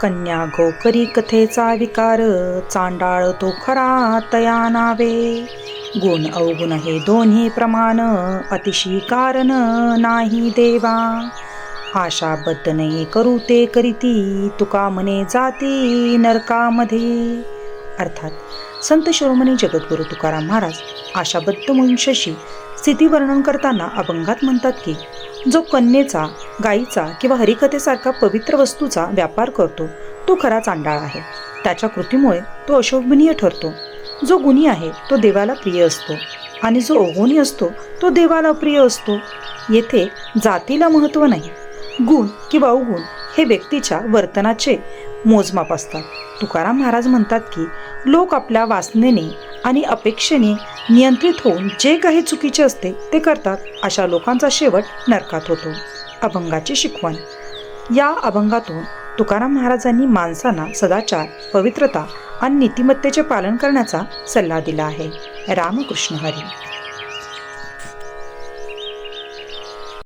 कन्या गोकरी कथेचा विकार चांडाळ तो खरा तया नावे. गुण अवगुण हे दोन्ही प्रमाण अतिशी कारण नाही देवा. आशाबद्ध नाही करू ते करीती तुका मने जाती नरकामध्ये. अर्थात संत शिरोमणी जगद्गुरु तुकाराम महाराज आशाबद्ध मुंशशी स्थिती वर्णन करताना अभंगात म्हणतात की जो कन्येचा गायीचा किंवा हरिकथेसारखा पवित्र वस्तूचा व्यापार करतो तो खरा चांडाळ आहे. त्याच्या कृतीमुळे तो अशोभनीय ठरतो. जो गुणी आहे तो देवाला प्रिय असतो. आणि जो अवगुणी असतो तो देवाला अप्रिय असतो. येथे जातीला महत्त्व नाही. गुण किंवा अवगुण हे व्यक्तीच्या वर्तनाचे मोजमाप असतात. तुकाराम महाराज म्हणतात की लोक आपल्या वासनेने आणि अपेक्षेने नियंत्रित होऊन जे काही चुकीचे असते ते करतात अशा लोकांचा शेवट नरकात होतो. अभंगाची शिकवण. या अभंगातून तुकाराम महाराजांनी माणसांना सदाचार पवित्रता आणि नीतिमत्तेचे पालन करण्याचा सल्ला दिला आहे. रामकृष्ण हरी.